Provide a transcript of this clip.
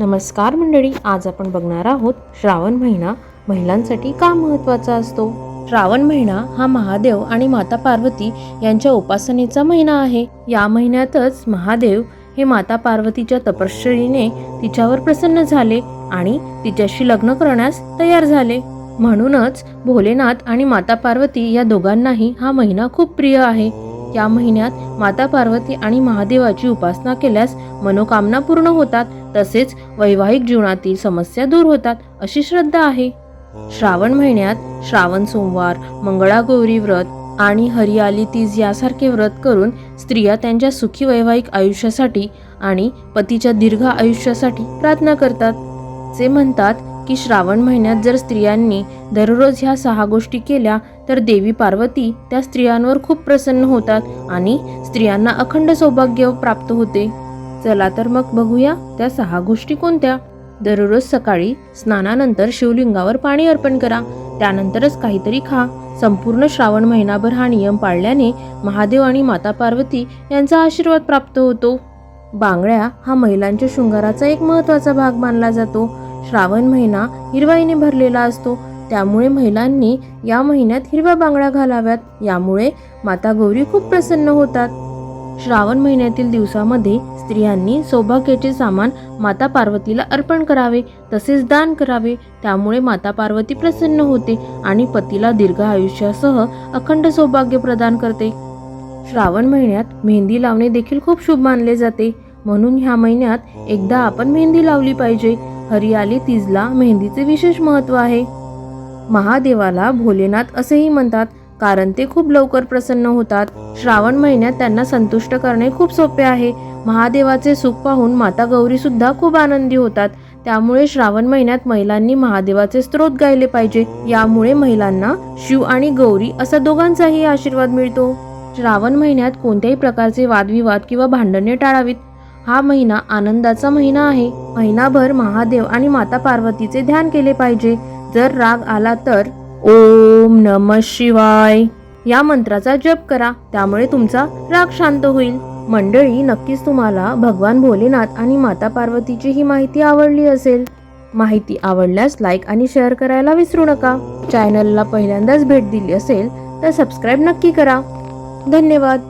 नमस्कार मंडळी आज आपण बघणार आहोत श्रावण महिना महिलांसाठी का महत्त्वाचा असतो? श्रावण महिना हा महादेव आणि माता पार्वती यांच्या उपासनेचा महिना आहे. या महिन्यातच महादेव हे माता पार्वतीच्या तपश्चरीने तिच्यावर प्रसन्न झाले आणि तिच्याशी लग्न करण्यास तयार झाले. म्हणूनच भोलेनाथ आणि माता पार्वती या दोघांनाही हा महिना खूप प्रिय आहे. या महिन्यात माता पार्वती आणि महादेवाची उपासना केल्यास मनोकामना पूर्ण होतात. तसेच वैवाहिक जीवनातील समस्या दूर होतात अशी श्रद्धा आहे. श्रावण महिन्यात श्रावण सोमवार मंगळागौरी व्रत आणि हरियाली तीज यासारखे व्रत करून स्त्रिया त्यांच्या सुखी वैवाहिक आयुष्यासाठी आणि पतीच्या दीर्घ आयुष्यासाठी प्रार्थना करतात. जे म्हणतात की श्रावण महिन्यात जर स्त्रियांनी दररोज ह्या सहा गोष्टी केल्या तर देवी पार्वती त्या स्त्रियांवर खूप प्रसन्न होतात आणि स्त्रियांना अखंड सौभाग्य प्राप्त होते. चला तर मग बघूया त्या सहा गोष्टी कोणत्या. दररोज सकाळी स्नानानंतर शिवलिंगावर पाणी अर्पण करा. त्यानंतरच काहीतरी खा. संपूर्ण श्रावण महिनाभर हा नियम पाळल्याने महादेव आणि माता पार्वती यांचा आशीर्वाद प्राप्त होतो. बांगड्या हा महिलांच्या शृंगाराचा एक महत्त्वाचा भाग मानला जातो. श्रावण महिना हिरवाईने भरलेला असतो. त्यामुळे महिलांनी या महिन्यात हिरव्या बांगड्या घालाव्यात. यामुळे माता गौरी खूप प्रसन्न होतात. श्रावण महिन्यातील दिवसामध्ये स्त्रियांनी सौभाग्याचे सामान माता पार्वतीला अर्पण करावे तसेच दान करावे. त्यामुळे माता पार्वती प्रसन्न होते आणि पतीला दीर्घ आयुष्यासह अखंड सौभाग्य प्रदान करते. श्रावण महिन्यात मेहंदी लावणे देखील खूप शुभ मानले जाते. म्हणून ह्या महिन्यात एकदा आपण मेहंदी लावली पाहिजे. हरियाली तीजला मेहंदीचे विशेष महत्त्व आहे. महादेवाला भोलेनाथ असेही म्हणतात. कारण ते खूप लवकर प्रसन्न होतात. श्रावण महिन्यात त्यांना संतुष्ट करणे खूप सोपे आहे. महादेवाचे सुख पाहून माता गौरी सुद्धा खूप आनंदी होतात. त्यामुळे श्रावण महिन्यात महिलांनी महादेवाचे स्त्रोत गायले पाहिजे. यामुळे महिलांना शिव आणि गौरी असा दोघांचाही आशीर्वाद मिळतो. श्रावण महिन्यात कोणत्याही प्रकारचे वादविवाद किंवा भांडणे टाळावीत. हा महिना आनंदाचा महिना आहे. महिनाभर महादेव आणि माता पार्वतीचे ध्यान केले पाहिजे. जर राग आला तर ओम नम शिवाय. या मंत्राचा जप करा त्यामुळे तुमचा राग शांत होईल. मंडळी नक्कीच तुम्हाला भगवान भोलेनाथ आणि माता पार्वतीची ही माहिती आवडली असेल. माहिती आवडल्यास लाईक आणि शेअर करायला विसरू नका. चॅनलला पहिल्यांदाच भेट दिली असेल तर सबस्क्राईब नक्की करा. धन्यवाद.